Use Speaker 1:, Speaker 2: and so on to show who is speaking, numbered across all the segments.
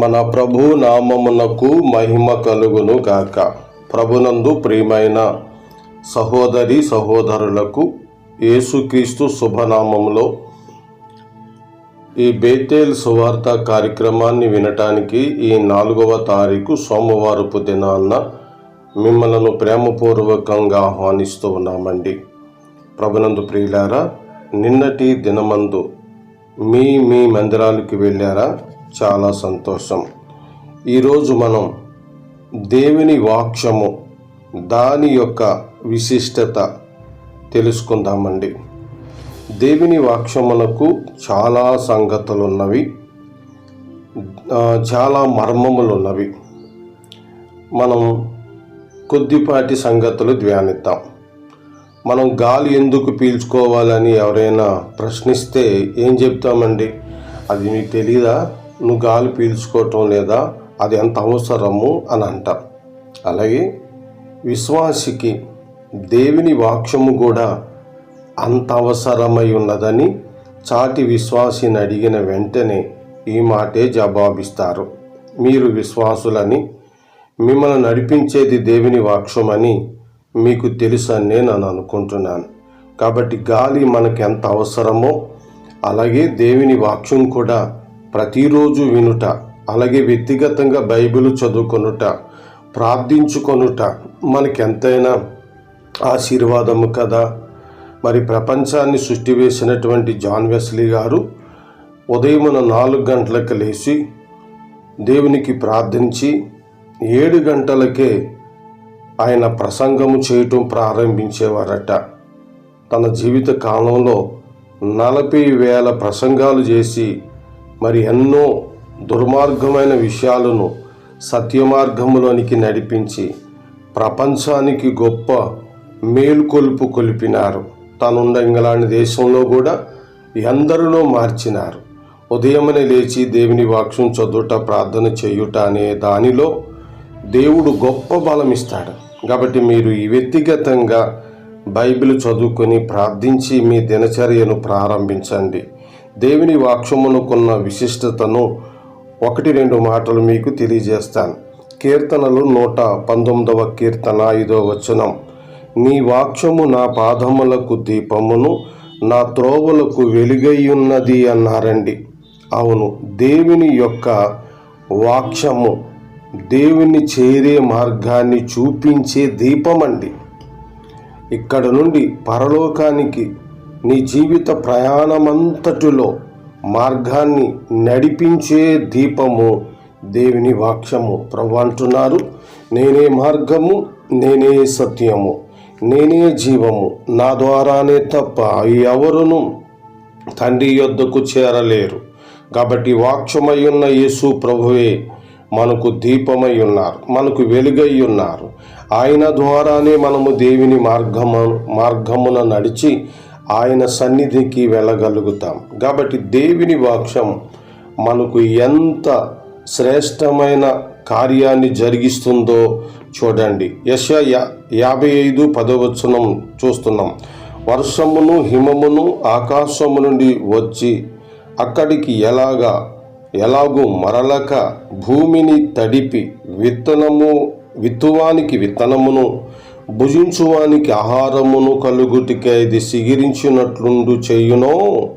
Speaker 1: మన ప్రభు నామమునకు మహిమ కలుగును గాక. ప్రభునందు ప్రియమైన సహోదరి సహోదరులకు యేసుక్రీస్తు శుభనామములో ఈ బేతేల్ సువార్త కార్యక్రమాన్ని వినటానికి ఈ నాలుగవ తారీఖు సోమవారపు దినాన్న మిమ్మలను ప్రేమపూర్వకంగా ఆహ్వానిస్తూ ఉన్నామండి. ప్రభునందు ప్రియులారా నిన్నటి దినమందు మీ మీ మందిరాలకు వెళ్ళారా? చాలా సంతోషం. ఈరోజు మనం దేవుని వాక్యము దాని యొక్క విశిష్టత తెలుసుకుందామండి. దేవుని వాక్యములకు చాలా సంగతులు ఉన్నవి చాలా మర్మములు ఉన్నవి మనం కొద్దిపాటి సంగతులు ధ్యానిద్దాం. మనం గాలి ఎందుకు పీల్చుకోవాలని ఎవరైనా ప్రశ్నిస్తే ఏం చెప్తామండి? అది మీకు తెలీదా? నువ్వు గాలి పీల్చుకోవటం లేదా అది ఎంత అవసరము అని అంటారు అలాగే విశ్వాసికి దేవుని వాక్యము కూడా అంత అవసరమై ఉన్నదని చాటి విశ్వాసిని అడిగిన వెంటనే ఈ మాటే జవాబిస్తారు. మీరు విశ్వాసులని మిమ్మల్ని నడిపించేది దేవుని వాక్యమని మీకు తెలుసని నేను అనుకుంటున్నాను. కాబట్టి గాలి మనకు ఎంత అవసరమో అలాగే దేవుని వాక్యం కూడా ప్రతిరోజు వినుట అలాగే వ్యక్తిగతంగా బైబిల్ చదువుకొనుట ప్రార్థించుకొనుట మనకెంతైనా ఆశీర్వాదము కదా. మరి ప్రపంచాన్ని సృష్టి వేసినటువంటి జాన్ వెస్లీ గారు ఉదయమున నాలుగు గంటలకు లేచి దేవునికి ప్రార్థించి ఏడు గంటలకే ఆయన ప్రసంగము చేయటం ప్రారంభించేవారట. తన జీవిత కాలంలో నలభై వేల ప్రసంగాలు చేసి మరి ఎన్నో దుర్మార్గమైన విషయాలను సత్యమార్గములోనికి నడిపించి ప్రపంచానికి గొప్ప మేల్కొలుపు కొలిపినారు. తనున్న ఇంగ్లాండ్ దేశంలో కూడా ఎందరినో మార్చినారు. ఉదయమనే లేచి దేవుని వాక్యం చదువుట ప్రార్థన చేయుట అనే దానిలో దేవుడు గొప్ప బలం ఇస్తాడు కాబట్టి మీరు ఈ వ్యక్తిగతంగా బైబిల్ చదువుకొని ప్రార్థించి మీ దినచర్యను ప్రారంభించండి. దేవుని వాక్షమునుకున్న విశిష్టతను ఒకటి రెండు మాటలు మీకు తెలియజేస్తాను. కీర్తనలు నూట పంతొమ్మిదవ కీర్తన ఐదో వచనం. నీ వాక్యము నా పాదములకు దీపమును నా త్రోవలకు వెలుగయ్యున్నది అన్నారండి. అవును దేవుని యొక్క వాక్షము దేవుని చేరే మార్గాన్ని చూపించే దీపమండి. ఇక్కడ నుండి పరలోకానికి నీ జీవిత ప్రయాణమంతటిలో మార్గాన్ని నడిపించే దీపము దేవుని వాక్యము. ప్రభు అంటున్నారు నేనే మార్గము నేనే సత్యము నేనే జీవము. నా ద్వారానే తప్ప ఎవరును తండ్రి యొద్దకు చేరలేరు. కాబట్టి వాక్యమై ఉన్న యేసు ప్రభువే మనకు దీపమై ఉన్నారు మనకు వెలుగై ఉన్నారు. ఆయన ద్వారానే మనము దేవుని మార్గము మార్గమున నడిచి ఆయన సన్నిధికి వెళ్ళగలుగుతాం. కాబట్టి దేవుని వాక్షం మనకు ఎంత శ్రేష్టమైన కార్యాన్ని జరిగిస్తుందో చూడండి. యశ యా- యాభై ఐదు పదవచనం చూస్తున్నాం. వర్షమును హిమమును ఆకాశము నుండి వచ్చి అక్కడికి ఎలాగా ఎలాగూ మరలక భూమిని తడిపి విత్తనము విత్తువానికి విత్తనమును భుజించువానికి ఆహారమును కలుగుటికై ఇది సిగిరించినట్లుండు చేయునో.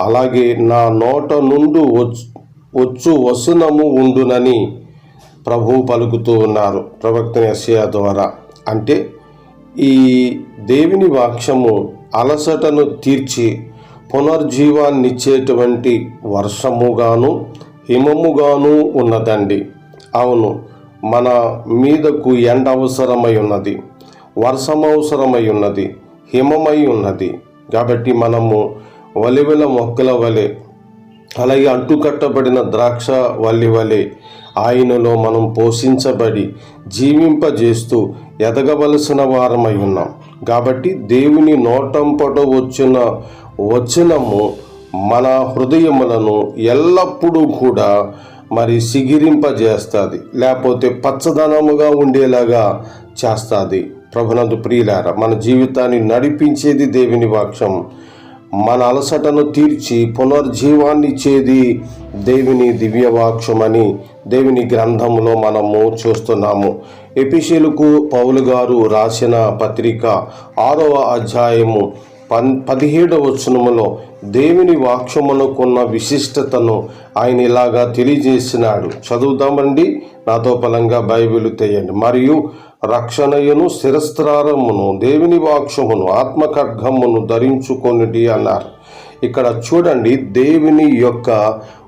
Speaker 1: అలాగే నా నోట నుండు వచ్చు వచ్చు వసునము ఉండునని ప్రభు పలుకుతూ ఉన్నారు ప్రవక్త యెషయా ద్వారా. అంటే ఈ దేవుని వాక్యము అలసటను తీర్చి పునర్జీవాన్నిచ్చేటువంటి వర్షముగాను హిమముగాను ఉన్నదండి. అవును మన మీదకు ఎండ అవసరమై ఉన్నది. వర్షం అవసరమై ఉన్నది హిమమై ఉన్నది కాబట్టి మనము వలివెల మొక్కల వలె అలాగే అంటుకట్టబడిన ద్రాక్ష వల్లి వలె ఆయనలో మనం పోషించబడి జీవింపజేస్తూ ఎదగవలసిన వారమై ఉన్నాం కాబట్టి దేవుని నోటంపట వచ్చిన వచనము మన హృదయములను ఎల్లప్పుడూ కూడా మరి సిగిరింపజేస్తుంది. లేకపోతే పచ్చదనముగా ఉండేలాగా చేస్తుంది. ప్రభునందు ప్రియులార మన జీవితాన్ని నడిపించేది దేవుని వాక్యం. మన అలసటను తీర్చి పునర్జీవాన్ని ఇచ్చేది దేవుని దివ్యవాక్యమని దేవుని గ్రంథంలో మనము చూస్తున్నాము. ఎపిషియలకు పౌలు గారు రాసిన పత్రిక ఆరవ అధ్యాయము పన్ పదిహేడవ వచనములో దేవుని వాక్యమునకున్న విశిష్టతను ఆయన ఇలాగా తెలియజేసినాడు. చదువుదామండి నాతో బలంగా బైబిల్ తెయండి. మరియు రక్షణయును శిరస్త్రారమును దేవుని వాక్షమును ఆత్మఖడ్గమును ధరించుకొనిటి అన్నారు. ఇక్కడ చూడండి దేవుని యొక్క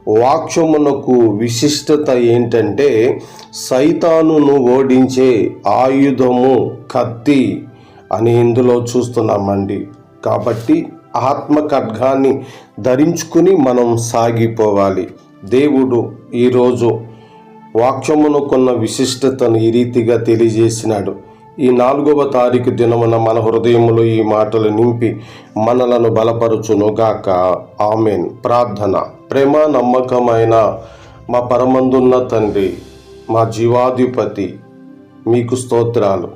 Speaker 1: వాక్షమునకు విశిష్టత ఏంటంటే సైతానును ఓడించే ఆయుధము కత్తి అని ఇందులో చూస్తున్నామండి. కాబట్టి ఆత్మ ఖడ్గాన్ని ధరించుకుని మనం సాగిపోవాలి. దేవుడు ఈరోజు వాక్యమును కొన్న విశిష్టతను ఈ రీతిగా తెలియజేసినాడు. ఈ నాలుగవ తారీఖు దినమున మన హృదయములో ఈ మాటలు నింపి మనలను బలపరుచునుగాక. ఆమెన్. ప్రార్థన. ప్రేమ నమ్మకమైన మా పరమందున్న తండ్రి మా జీవాధిపతి మీకు స్తోత్రాలు.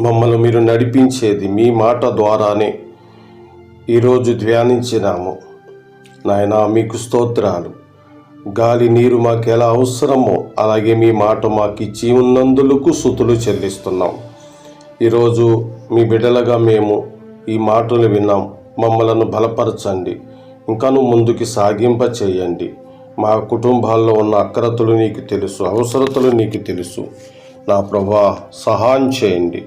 Speaker 1: మమ్మల్ని మీరు నడిపించేది మీ మాట ద్వారానే ఈరోజు ధ్యానించినాము. నాయన మీకు స్తోత్రాలు. గాలి నీరు మాకు ఎలా అవసరమో అలాగే మీ మాట మాకు ఇచ్చి ఉన్నందులకు సుతులు చెల్లిస్తున్నాం. ఈరోజు మీ బిడ్డలుగా మేము ఈ మాటలు విన్నాం. మమ్మలను బలపరచండి. ఇంకాను ముందుకి సాగింప చేయండి మా కుటుంబాల్లో ఉన్న అక్రతలు నీకు తెలుసు అవసరతలు నీకు తెలుసు. నా ప్రభా సహాయం చేయండి.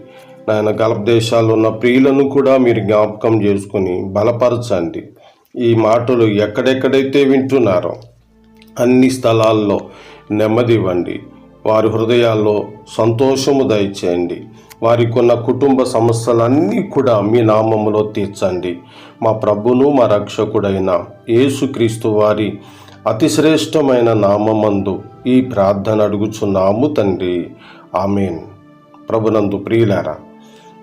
Speaker 1: నాయన గల్ఫ్ దేశాల్లో ఉన్న ప్రియులను కూడా మీరు జ్ఞాపకం చేసుకుని బలపరచండి. ఈ మాటలు ఎక్కడెక్కడైతే వింటున్నారో అన్ని స్థలాల్లో నెమ్మది ఇవ్వండి వారి హృదయాల్లో సంతోషము దయచేయండి. వారికి ఉన్న కుటుంబ సమస్యలన్నీ కూడా మీ నామములో తీర్చండి. మా ప్రభును మా రక్షకుడైన యేసుక్రీస్తు వారి అతిశ్రేష్టమైన నామమందు ఈ ప్రార్థన అడుగుచున్నాము తండ్రి. ఆమెన్. ప్రభునందు ప్రియులారా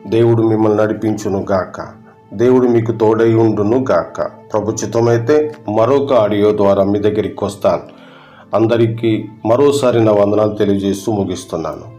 Speaker 1: దేవుడు మిమ్మల్ని నడిపించును గాక దేవుడు మీకు తోడై ఉండును గాక. ప్రభుచితమైతే మరొక ఆడియో ద్వారా మీ దగ్గరికి వస్తాను. అందరికీ మరోసారి నా వందనాలు తెలియజేస్తూ ముగిస్తున్నాను.